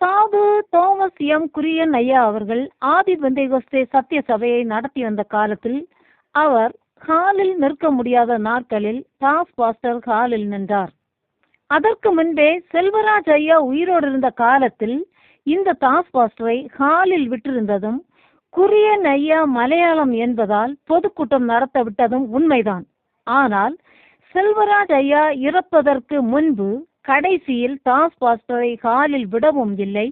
சாது Thomas M. Kurien ஐயா அவர்கள் ஆதி பெந்தைகொஸ்தே சத்திய சபையை நடத்தி வந்த காலத்தில் அவர் ஹாலில் நிற்க முடியாத நாட்களில் டாஸ் பாஸ்டர் ஹாலில் நின்றார். அதற்கு முன்பே செல்வராஜ் ஐயா உயிரோடு இருந்த காலத்தில் இந்த டாஸ் பாஸ்டரை ஹாலில் விட்டிருந்ததும் குரியன் ஐயா மலையாளம் என்பதால் பொதுக்கூட்டம் நடத்த விட்டதும் உண்மைதான். ஆனால் செல்வராஜ் ஐயா இறப்பதற்கு முன்பு கடைசியில் டாஸ் பாஸ்டரை ஹாலில் விடவும் இல்லை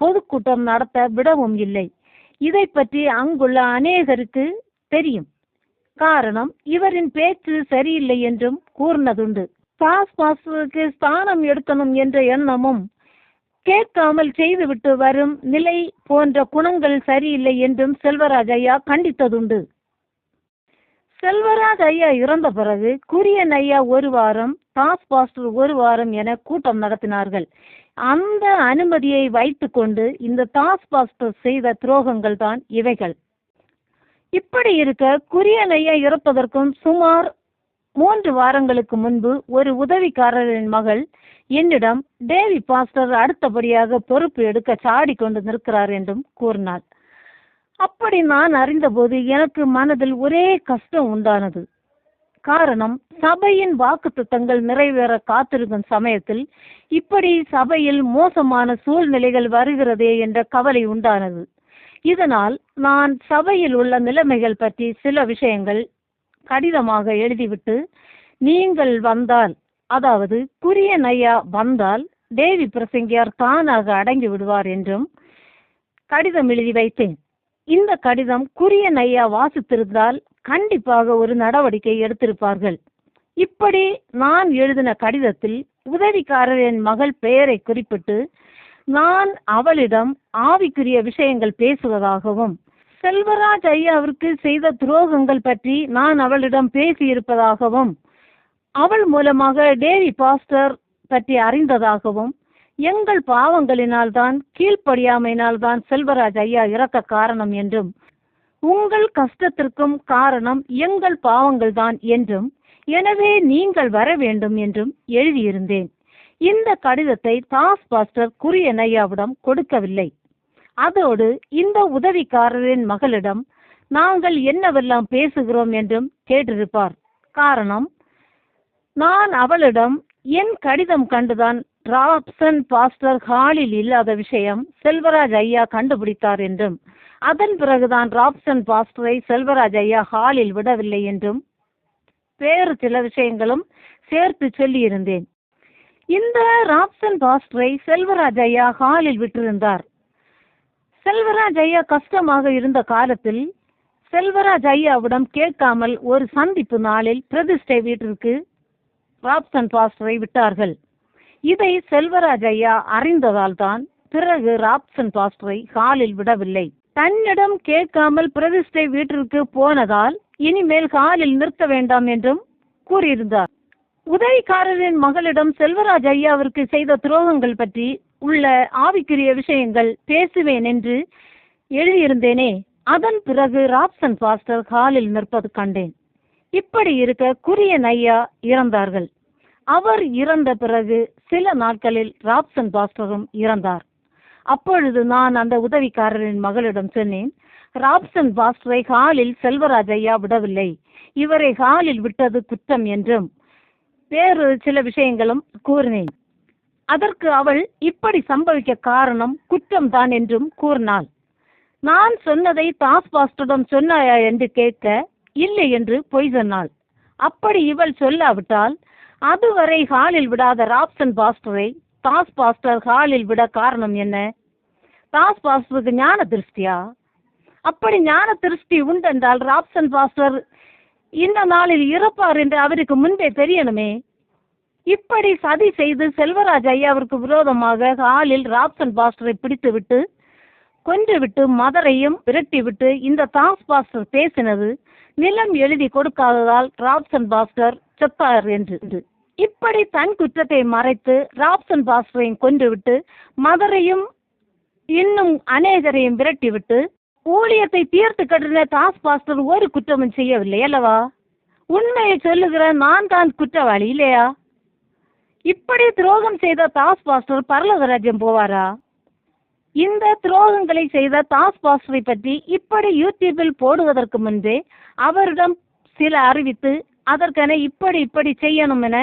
பொதுக்கூட்டம் நடத்த விடவும் இல்லை. இதை பற்றி அங்குள்ள அநேகருக்கு தெரியும். காரணம் இவரின் பேச்சு சரியில்லை என்றும் கூறினதுண்டு. டாஸ் பாஸ்டருக்கு ஸ்தானம் எடுக்கணும் என்ற எண்ணமும் கேட்காமல் செய்துவிட்டு வரும் நிலை போன்ற குணங்கள் சரியில்லை என்றும் செல்வராஜ் ஐயா கண்டித்ததுண்டு. செல்வராஜ் ஐயா இறந்த பிறகு குரியன் ஐயா ஒரு வாரம் டாஸ் பாஸ்டர் ஒரு வாரம் என கூட்டம் நடத்தினார்கள். அந்த அனுமதியை வைத்துக்கொண்டு இந்த டாஸ் பாஸ்டர் செய்த துரோகங்கள் தான் இவைகள். இப்படி இருக்க குரியனையை இறப்பதற்கும் சுமார் மூன்று வாரங்களுக்கு முன்பு ஒரு உதவிக்காரரின் மகள் என்னிடம் டேவி பாஸ்டர் அடுத்தபடியாக பொறுப்பு எடுக்க சாடி கொண்டு நிற்கிறார் என்றும் கூறினாள். அப்படி நான் அறிந்தபோது எனக்கு மனதில் ஒரே கஷ்டம் உண்டானது. காரணம் சபையின் வாக்குத்தத்தங்கள் நிறைவேற காத்திருக்கும் சமயத்தில் இப்படி சபையில் மோசமான சூழ்நிலைகள் வருகிறதே என்ற கவலை உண்டானது. இதனால் நான் சபையில் உள்ள நிலைமைகள் பற்றி சில விஷயங்கள் கடிதமாக எழுதிவிட்டு நீங்கள் வந்தால் அதாவது குரியன் ஐயா வந்தால் தேவி பிரசங்கியார் தானாக அடங்கி விடுவார் என்றும் கடிதம் எழுதி வைத்தேன். இந்த கடிதம் குரியன் ஐயா வாசித்திருந்தால் கண்டிப்பாக ஒரு நடவடிக்கை எடுத்திருப்பார்கள். இப்படி நான் எழுதின கடிதத்தில் உதவிக்காரரின் மகள் பெயரை குறிப்பிட்டு நான் அவளிடம் ஆவிக்குரிய விஷயங்கள் பேசுவதாகவும் செல்வராஜ் ஐயாவிற்கு செய்த துரோகங்கள் பற்றி நான் அவளிடம் பேசியிருப்பதாகவும் அவள் மூலமாக டேவி பாஸ்டர் பற்றி அறிந்ததாகவும் எங்கள் பாவங்களினால் தான் கீழ்ப்படியாமையினால் தான் செல்வராஜ் ஐயா இறக்க காரணம் என்றும் உங்கள் கஷ்டத்திற்கும் காரணம் எங்கள் பாவங்கள் தான் என்றும் எனவே நீங்கள் வர வேண்டும் என்றும் எழுதியிருந்தேன். இந்த கடிதத்தை தாஸ் பாஸ்டர் குரியன் ஐயாவிடம் கொடுக்கவில்லை. அதோடு இந்த உதவிக்காரரின் மகளிடம் நாங்கள் என்னவெல்லாம் பேசுகிறோம் என்றும் கேட்டிருப்பார். காரணம் நான் அவளிடம் என் கடிதம் கண்டுதான் ராப்சன் பாஸ்டர் ஹாலில் இல்லாத விஷயம் செல்வராஜ் ஐயா கண்டுபிடித்தார் என்றும் அதன் பிறகுதான் ராப்சன் பாஸ்டரை செல்வராஜ் ஐயா ஹாலில் விடவில்லை என்றும் வேறு சில விஷயங்களும் சேர்த்து சொல்லியிருந்தேன். இந்த ராப்சன் பாஸ்டரை செல்வராஜ் ஐயா ஹாலில் விட்டிருந்தார். செல்வராஜ் ஐயா கஷ்டமாக இருந்த காலத்தில் செல்வராஜ் ஐயாவிடம் கேட்காமல் ஒரு சந்திப்பு நாளில் பிரதிஷ்டை வீட்டிற்கு ராப்சன் பாஸ்டரை விட்டார்கள். இதை செல்வராஜ் ஐயா அறிந்ததால் தான் பிறகு ராப்சன் பாஸ்டரை ஹாலில் விடவில்லை. தன்னிடம் கேட்காமல் பிரதிஷ்டை வீட்டிற்கு போனதால் இனிமேல் ஹாலில் நிறுத்த வேண்டாம் என்றும் கூறியிருந்தார். உதவிக்காரரின் மகளிடம் செல்வராஜ் ஐயாவிற்கு செய்த துரோகங்கள் பற்றி உள்ள ஆவிக்குரிய விஷயங்கள் பேசுவேன் என்று எழுதியிருந்தேனே. அதன் பிறகு ராப்சன் பாஸ்டர் ஹாலில் நிற்பது கண்டேன். இப்படி இருக்க குரியன் ஐயா இறந்தார்கள். அவர் இறந்த பிறகு சில நாட்களில் ராப்சன் பாஸ்டரும் இறந்தார். அப்பொழுது நான் அந்த உதவிக்காரரின் மகளிடம் சொன்னேன் ராப்சன் பாஸ்டரை ஹாலில் செல்வராஜ் ஐயா விடவில்லை. இவரை ஹாலில் விட்டது குற்றம் என்றும் வேறு சில விஷயங்களும் கூறினேன். அதற்கு அவள் இப்படி சம்பவிக்க காரணம் குற்றம் தான் என்றும் கூறினாள். நான் சொன்னதை தாஸ் பாஸ்டரிடம் சொன்னாயா? என்று கேட்க இல்லை என்று பொய் சொன்னாள். அப்படி இவள் சொல்லாவிட்டால் அதுவரை ஹாலில் விடாத ராப்சன் பாஸ்டரை தாஸ் பாஸ்டர் ஹாலில் விட காரணம் என்ன? தாஸ் பாஸ்டருக்கு ஞான திருஷ்டியா? அப்படி ஞான திருஷ்டி உண்டென்றால் ராப்சன் பாஸ்டர் இந்த நாளில் இறப்பார் என்று அவருக்கு முன்பே தெரியணுமே. இப்படி சதி செய்து செல்வராஜ் ஐயாவிற்கு விரோதமாக ஹாலில் ராப்சன் பாஸ்டரை பிடித்துவிட்டு கொன்றுவிட்டு மதரையும் விரட்டிவிட்டு இந்த தாஸ் பாஸ்டர் பேசினது நிலம் எழுதி கொடுக்காததால் ராப்சன் பாஸ்டர் செத்தார் என்று. இப்படி தன் குற்றத்தை மறைத்து ராப்சன் பாஸ்டரையும் கொன்றுவிட்டு மதரையும் இன்னும் அநேகரையும் விரட்டிவிட்டு ஊழியத்தை தீர்த்து கட்டின தாஸ் பாஸ்டர் ஒரு குற்றமும் செய்யவில்லை அல்லவா? உண்மையை சொல்லுகிற நான் தான் குற்றவாளி இல்லையா? இப்படி துரோகம் செய்த தாஸ் பாஸ்டர் பரலோக ராஜ்யம் போவாரா? இந்த துரோகங்களை செய்த தாஸ் பாஸ்டரை பற்றி இப்படி யூடியூபில் போடுவதற்கு முன்பே அவரிடம் சில அறிவித்து அதற்கென இப்படி இப்படி செய்யணும் என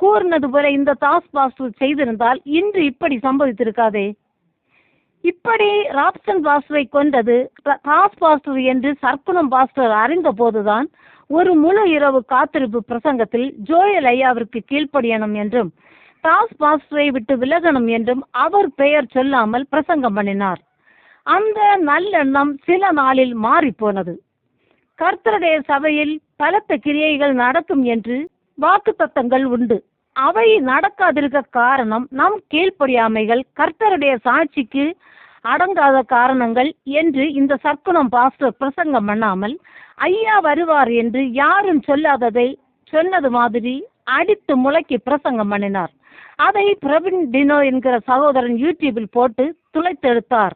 கூறினது போல இந்த தாஸ் பாஸ்டர் செய்திருந்தால் இன்று இப்படி சம்பவித்திருக்காதே. இப்படி ராப்சன் பாஸ்டரை கொண்டது தாஸ் பாஸ்டர் என்று சர்க்குணம் பாஸ்டர் அறிந்த போதுதான் ஒரு முழு இரவு காத்திருப்பு பிரசங்கத்தில் ஜோயல் ஐயாவிற்கு கீழ்ப்படியணும் என்றும் தாஸ் பாஸ்டரை விட்டு விலகணும் என்றும் அவர் பெயர் சொல்லாமல் பிரசங்கம் பண்ணினார். அந்த நல்லெண்ணம் சில நாளில் மாறி போனது கர்த்தருடைய சபையில் பலத்த கிரியைகள் நடக்கும் என்று வாக்குத்தத்தங்கள் உண்டு. அவை நடக்காதிருக்க காரணம் நம் கீழ்ப்படியாமைகள் கர்த்தருடைய சாட்சிக்கு அடங்காத காரணங்கள் என்று இந்த சர்க்குணம் பாஸ்டர் பிரசங்கம் பண்ணாமல் ஐயா வருவார் என்று யாரும் சொல்லாததை சொன்னது மாதிரி அடித்து முளைக்கி பிரசங்கம் பண்ணினார். அதை பிரவீன் டினோ என்கிற சகோதரன் யூடியூபில் போட்டு துளைத்தெடுத்தார்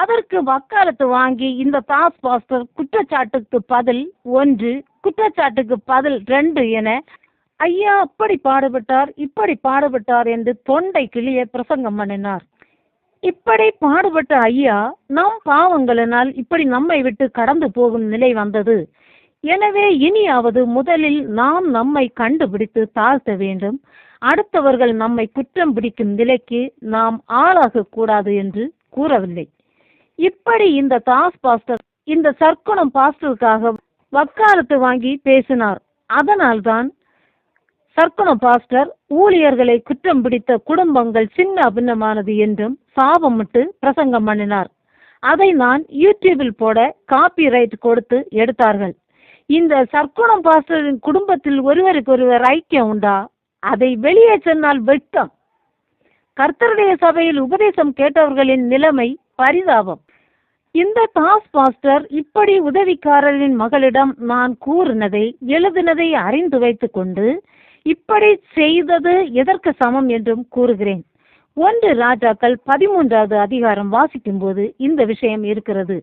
அதற்கு வக்காலத்து வாங்கி இந்த தாஸ் பாஸ்டர் குற்றச்சாட்டுக்கு பதில் ஒன்று குற்றச்சாட்டுக்கு பதில் ரெண்டு என ஐயா அப்படி பாடுபட்டார் இப்படி பாடுபட்டார் என்று தொண்டை கிளிய பிரசங்கம் பண்ணினார். இப்படி பாடுபட்ட ஐயா நம் பாவங்களினால் இப்படி நம்மை விட்டு கடந்து போகும் நிலை வந்தது. எனவே இனியாவது முதலில் நாம் நம்மை கண்டுபிடித்து தாழ்த்த வேண்டும். அடுத்தவர்கள் நம்மை குற்றம் பிடிக்கும் நிலைக்கு நாம் ஆளாக கூடாது என்று கூறவில்லை. இப்படி இந்த தாஸ் பாஸ்டர் இந்த சர்க்குணம் பாஸ்டருக்காக வக்காலத்து வாங்கி பேசினார். அதனால்தான் சர்க்குணம் பாஸ்டர் ஊழியர்களை குற்றம் பிடித்த குடும்பங்கள் சின்ன அபின்னமானது என்றும் சாபமிட்டு பிரசங்கம் பண்ணினார். அதை நான் யூடியூபில் போட காப்பி ரைட் கொடுத்து எடுத்தார்கள். இந்த சர்க்குணம் பாஸ்டரின் குடும்பத்தில் ஒருவருக்கொருவர் ஐக்கியம் உண்டா? அதை வெளியே சொன்னால் வெட்கம். கர்த்தருடைய சபையில் உபதேசம் கேட்டவர்களின் நிலைமை பரிதாபம். இந்த தாஸ் பாஸ்டர் இப்படி உதவிக்காரரின் மகளிடம் நான் கூறினதை எழுதினதை அறிந்து வைத்துக் கொண்டு இப்படி செய்தது எதற்கு சமம் என்றும் கூறுகிறேன். ஒன்று ராஜாக்கள் பதிமூன்றாவது அதிகாரம் வாசிக்கும்போது இந்த விஷயம் இருக்கிறது.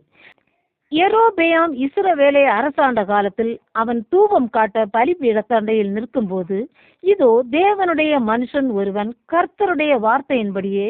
எரோபேயாம் இஸ்ரவேலை அரசாண்ட காலத்தில் அவன் தூபம் காட்ட பலிபீடத்தண்டையில் நிற்கும்போது இதோ தேவனுடைய மனுஷன் ஒருவன் கர்த்தருடைய வார்த்தையின்படியே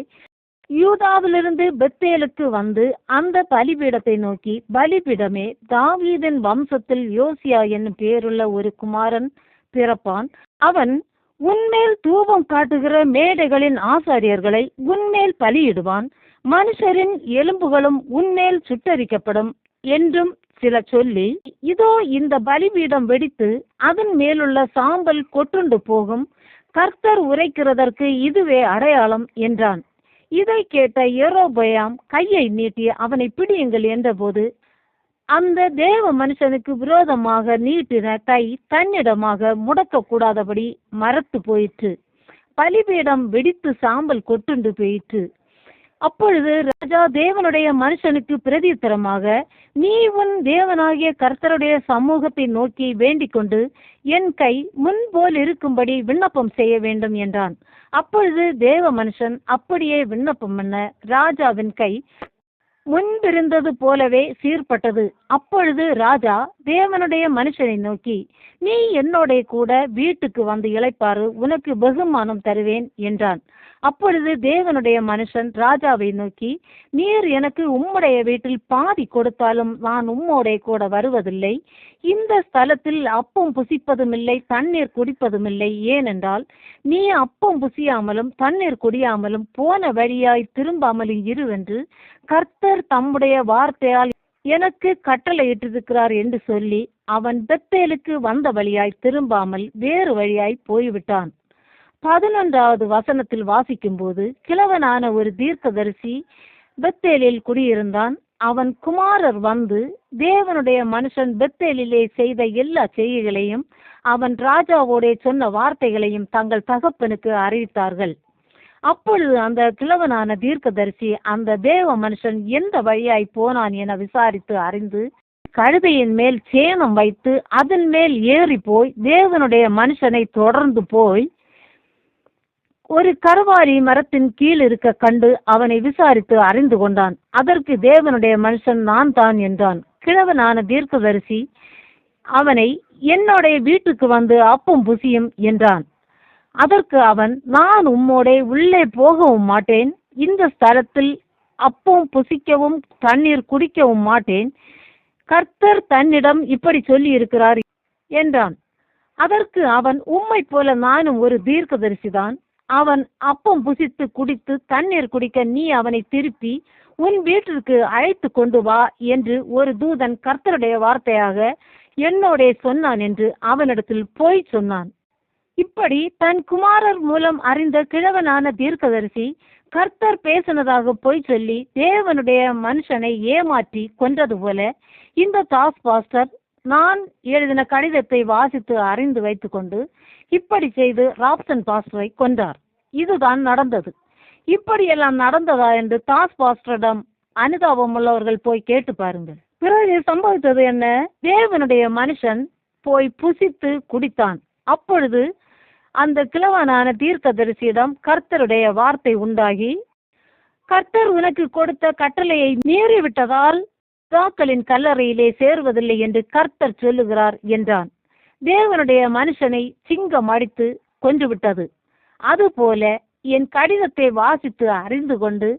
யூதாவிலிருந்து பெத்தேலுக்கு வந்து அந்த பலிபீடத்தை நோக்கி பலிபீடமே தாவீதின் வம்சத்தில் யோசியா என்னும் பேருள்ள ஒரு குமாரன் பிறப்பான். அவன் உன்மேல் தூபம் காட்டுகிற மேடைகளின் ஆசாரியர்களை உன்மேல் பலியிடுவான். மனுஷரின் எலும்புகளும் உன்மேல் சுட்டரிக்கப்படும் என்றும் சில சொல்லி இதோ இந்த பலிபீடம் வெடித்து அதன் மேலுள்ள சாம்பல் கொட்டுண்டு போகும். கர்த்தர் உரைக்கிறதற்கு இதுவே அடையாளம் என்றான். இதை கேட்ட எரோபயாம் கையை நீட்டி அவனை பிடியுங்கள் என்றபோது அந்த தேவ மனுஷனுக்கு விரோதமாக நீட்டின கை தன்னிடமாக முடக்கக்கூடாதபடி மரத்து போயிற்று. பலிபீடம் வெடித்து சாம்பல் கொட்டுண்டு போயிற்று. அப்பொழுது ராஜா தேவனுடைய மனுஷனுக்கு பிரதியுத்தரமாக நீ உன் தேவனாகிய கர்த்தருடைய சமூகத்தை நோக்கி வேண்டிக் கொண்டு என் கை முன்போல் இருக்கும்படி விண்ணப்பம் செய்ய வேண்டும் என்றான். அப்பொழுது தேவ மனுஷன் அப்படியே விண்ணப்பம் பண்ண ராஜாவின் கை முன்பிருந்தது போலவே சீர்பட்டது. அப்பொழுது ராஜா தேவனுடைய மனுஷனை நோக்கி நீ என்னோட கூட வீட்டுக்கு வந்து இளைப்பாரு உனக்கு பகுமானம் தருவேன் என்றான். அப்பொழுது தேவனுடைய மனுஷன் ராஜாவை நோக்கி நீர் எனக்கு உம்முடைய வீட்டில் பாதி கொடுத்தாலும் நான் உம்மோடைய கூட வருவதில்லை. இந்த ஸ்தலத்தில் அப்பம் புசிப்பதும் இல்லை தண்ணீர் குடிப்பதும் இல்லை ஏனென்றால் நீ அப்பம் புசியாமலும் தண்ணீர் குடியாமலும் போன வழியாய் திரும்பாமலும் இருவென்று கர்த்தர் தம்முடைய வார்த்தையால் எனக்கு கட்டளையிட்டிருக்கிறார் என்று சொல்லி அவன் பெத்தேலுக்கு வந்த வழியாய் திரும்பாமல் வேறு வழியாய் போய்விட்டான். பதினொன்றாவது வசனத்தில் வாசிக்கும்போது கிழவனான ஒரு தீர்க்கதரிசி பெத்தேலில் குடியிருந்தான். அவன் குமாரர் வந்து தேவனுடைய மனுஷன் பெத்தேலிலே செய்த எல்லா செய்கைகளையும் அவன் ராஜாவோடே சொன்ன வார்த்தைகளையும் தங்கள் தகப்பனுக்கு அறிவித்தார்கள். அப்பொழுது அந்த கிழவனான தீர்க்கதரிசி அந்த தேவ மனுஷன் எந்த வழியாய் போனான் என விசாரித்து அறிந்து கழுதையின் மேல் சேணம் வைத்து அதன் மேல் ஏறி போய் தேவனுடைய மனுஷனை தொடர்ந்து போய் ஒரு கருவாரி மரத்தின் கீழ் இருக்க கண்டு அவனை விசாரித்து அறிந்து கொண்டான். அதற்கு தேவனுடைய மனுஷன் நான் தான் என்றான். கிழவனான தீர்க்கதரிசி அவனை என்னுடைய வீட்டுக்கு வந்து அப்பும் புசியும் என்றான். அதற்கு அவன் நான் உம்மோடே உள்ளே போகவும் மாட்டேன். இந்த ஸ்தலத்தில் அப்பம் புசிக்கவும் தண்ணீர் குடிக்கவும் மாட்டேன். கர்த்தர் தன்னிடம் இப்படி சொல்லி இருக்கிறார் என்றான். அதற்கு அவன் உம்மை போல நானும் ஒரு தீர்க்கதரிசிதான். அவன் அப்பம் புசித்து குடித்து தண்ணீர் குடிக்க நீ அவனை திருப்பி உன் வீட்டிற்கு அழைத்து கொண்டு வா என்று ஒரு தூதன் கர்த்தருடைய வார்த்தையாக என்னோடே சொன்னான் என்று அவனிடத்தில் போய் சொன்னான். இப்படி தன் குமாரர் மூலம் அறிந்த கிழவனான தீர்க்கதரிசி கர்த்தர் பேசினதாக போய் சொல்லி தேவனுடைய மனுஷனை ஏமாற்றி கொன்றது போல இந்த தாஸ் பாஸ்டர் நான் எழுதின கடிதத்தை வாசித்து அறிந்து வைத்துக்கொண்டு இப்படி செய்து ராப்சன் பாஸ்டரை கொன்றார். இதுதான் நடந்தது. இப்படியெல்லாம் நடந்ததா என்று தாஸ் பாஸ்டரிடம் அனுதாபம் உள்ளவர்கள் போய் கேட்டு பாருங்கள். பிறகு சம்பவித்தது என்ன? தேவனுடைய மனுஷன் போய் புசித்து குடித்தான். அப்பொழுது அந்த கிழவனான தீர்க்கதரிசியிடம் கர்த்தருடைய வார்த்தை உண்டாகி கர்த்தர் உனக்கு கொடுத்த கட்டளையை மீறிவிட்டதால் பிதாக்களின் கல்லறையிலே சேருவதில்லை என்று கர்த்தர் சொல்லுகிறார் என்றான். தேவனுடைய மனுஷனை சிங்கம் அடித்து கொன்றுவிட்டது. அதுபோல என் கடிதத்தை வாசித்து அறிந்து கொண்டு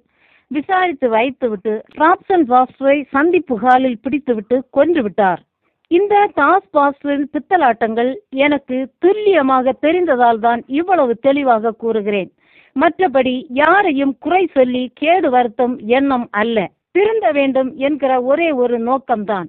விசாரித்து வைத்துவிட்டு ராப்சன் பாஸ்டரை சந்திப்பு ஹாலில் பிடித்துவிட்டு கொன்றுவிட்டார். இந்த டாஸ் பாஸ்டரின் பித்தலாட்டங்கள் எனக்கு துல்லியமாக தெரிந்ததால் தான் இவ்வளவு தெளிவாக கூறுகிறேன். மற்றபடி யாரையும் குறை சொல்லி கேடு வருத்தும் எண்ணம் அல்ல. திருந்த வேண்டும் என்கிற ஒரே ஒரு நோக்கம்தான்.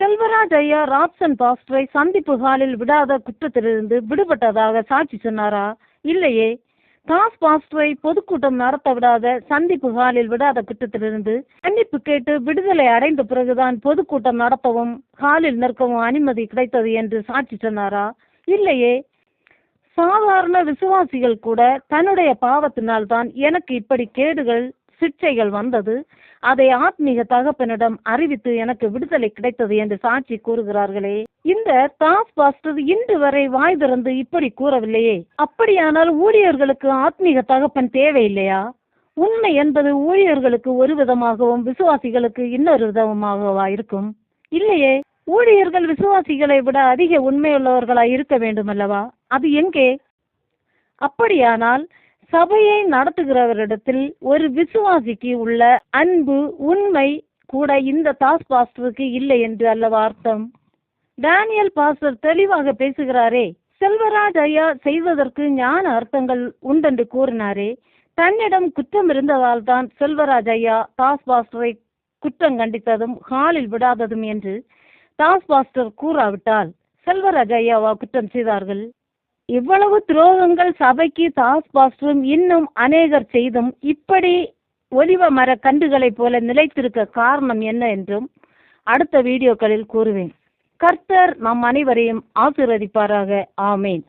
செல்வராஜ் ஐயா ராப்சன் பாஸ்டரை சந்திப்பு ஹாலில் விடாத குற்றத்திலிருந்து விடுபட்டதாக சாட்சி சொன்னாரா? இல்லையே. தாஸ் பாஸ்டரை பொதுக்கூட்டம் நடத்த விடாத சந்திப்பு ஹாலில் விடாத குற்றத்திலிருந்து மன்னிப்பு கேட்டு விடுதலை அடைந்த பிறகுதான் பொதுக்கூட்டம் நடத்தவும் ஹாலில் நிற்கவும் அனுமதி கிடைத்தது என்று சாட்சி சொன்னாரா? இல்லையே. சாதாரண விசுவாசிகள் கூட தன்னுடைய பாவத்தினால் தான் எனக்கு இப்படி கேடுகள் சிக்ஷைகள் வந்தது. அதை ஆத்மீக தகப்பனிடம் அறிவித்து எனக்கு விடுதலை கிடைத்தது என்று சாட்சி கூறுகிறார்களே. இந்த தாஸ் பாஸ்டர் இன்று வரை வாய் திறந்து இப்படி கூறவில்லையே. அப்படியானால் ஊழியர்களுக்கு ஆத்மீக தகப்பன் தேவையில்லையா? உண்மை என்பது ஊழியர்களுக்கு ஒரு விதமாகவும் விசுவாசிகளுக்கு இன்னொரு விதமாகவா இருக்கும்? இல்லையே. ஊழியர்கள் விசுவாசிகளை விட அதிக உண்மையுள்ளவர்களாய் இருக்க வேண்டும் அல்லவா அது எங்கே? அப்படியானால் சபையை நடத்துகிறவரிடத்தில் ஒரு விசுவாசிக்கு உள்ள அன்பு உண்மை கூட இந்த தாஸ் பாஸ்டருக்கு இல்லை என்று அல்லவா அர்த்தம்? டேனியல் பாஸ்டர் தெளிவாக பேசுகிறாரே செல்வராஜ் ஐயா செய்வதற்கு ஞான அர்த்தங்கள் உண்டென்று கூறினாரே தன்னிடம் குற்றம் இருந்ததால் தான் செல்வராஜ் ஐயா தாஸ் பாஸ்டரை குற்றம் கண்டித்ததும் ஹாலில் விடாததும் என்று தாஸ் பாஸ்டர் கூறாவிட்டால் செல்வராஜ் ஐயாவா குற்றம் செய்தார்கள்? இவ்வளவு துரோகங்கள் சபைக்கு தாஸ் பாஸ்டரும் இன்னும் அநேகர் செய்தும் இப்படி ஒலிவ மர கண்டுகளைப் போல நிலைத்திருக்க காரணம் என்ன என்றும் அடுத்த வீடியோக்களில் கூறுவேன். கர்த்தர் நம் அனைவரையும் ஆசீர்வதிப்பாராக. ஆமேன்.